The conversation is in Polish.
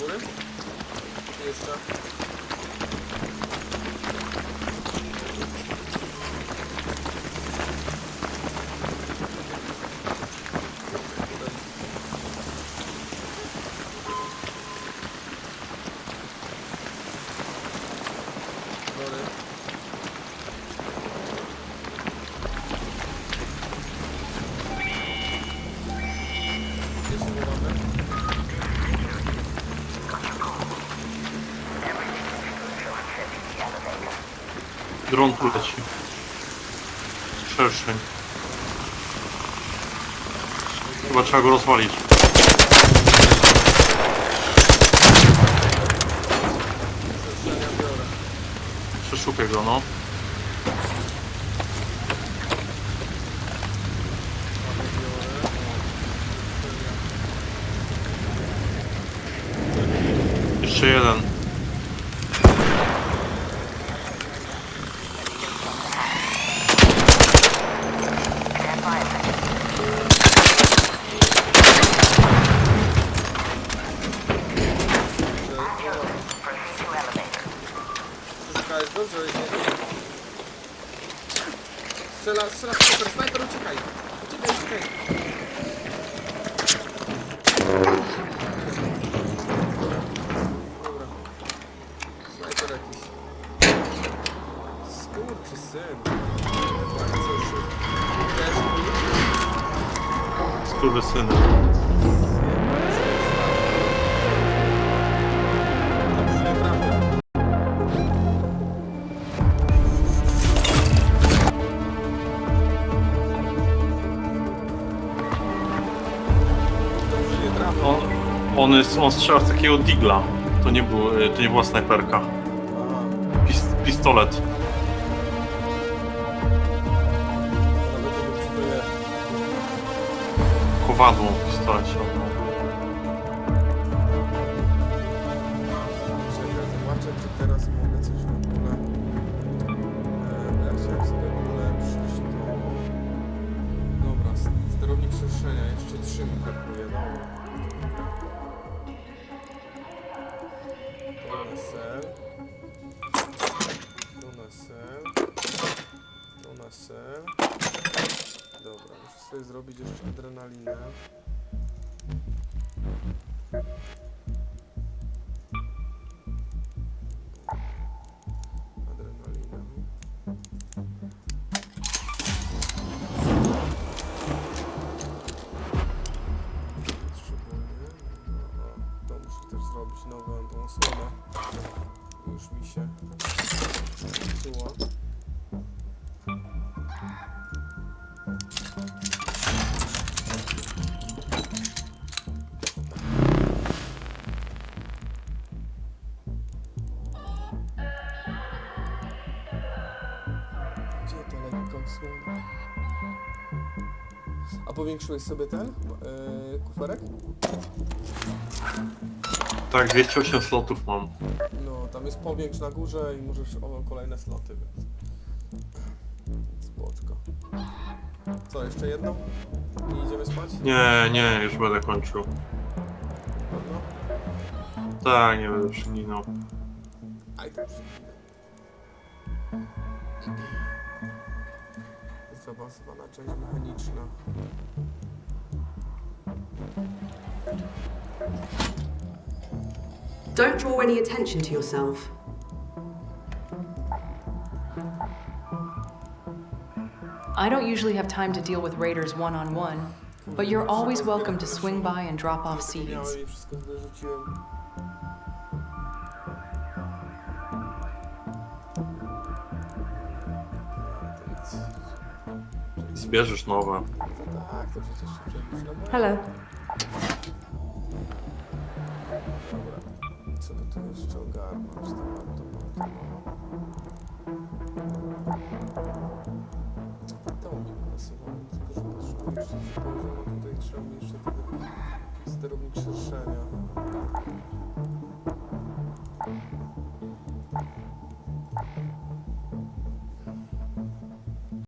করে টেস্টটা Dron tu leci. Szerszeń. Chyba trzeba go rozwalić. Przeszupię go, no. Jeszcze jeden. Dobrze, nie? Strzela, strzela, snajper, snajper, uciekaj! Uciekaj, uciekaj! Dobra. Snajper jakiś. Skurczy syn. Tak, co On, jest, on strzela w takiego digla. To nie, był, to nie była snajperka. Pistolet. Kowadło w pistolecie. Czekaj, zobaczę, czy teraz mogę coś w ogóle... Ja chciałem sobie ulepszyć to... Dobra, s- jeszcze trzy mi brakuje, dobra. Sel. To na sel. To na sel. Dobra, muszę sobie zrobić jeszcze adrenalinę. Zrobić nową tą osłonę. Już mi się zepsuła. Gdzie to lekka osłona? A powiększyłeś sobie ten yy, kuferek? Tak, 208 slotów mam. No, tam jest powiększ na górze i możesz o kolejne sloty, więc... Spoczko. Co, jeszcze jedno? I idziemy spać? Nie, nie, już będę kończył. No. Tak, nie będę przyginał. Aj, to już. Zaawansowana część mechaniczna. Don't draw any attention to yourself. I don't usually have time to deal with raiders one on one, but you're always welcome to swing by and drop off seeds. Miałem i wszystko wyrzuciłem. To nic. Zbierzesz nowe. To tak, to przecież się przebić na moje. Hello. Co by tu jeszcze ogarnąć? To mam, to mam, to mi pasowało, tylko że potrzebuję jeszcze się poziomu. Tutaj trzeba mi jeszcze tego sterownik szerszenia.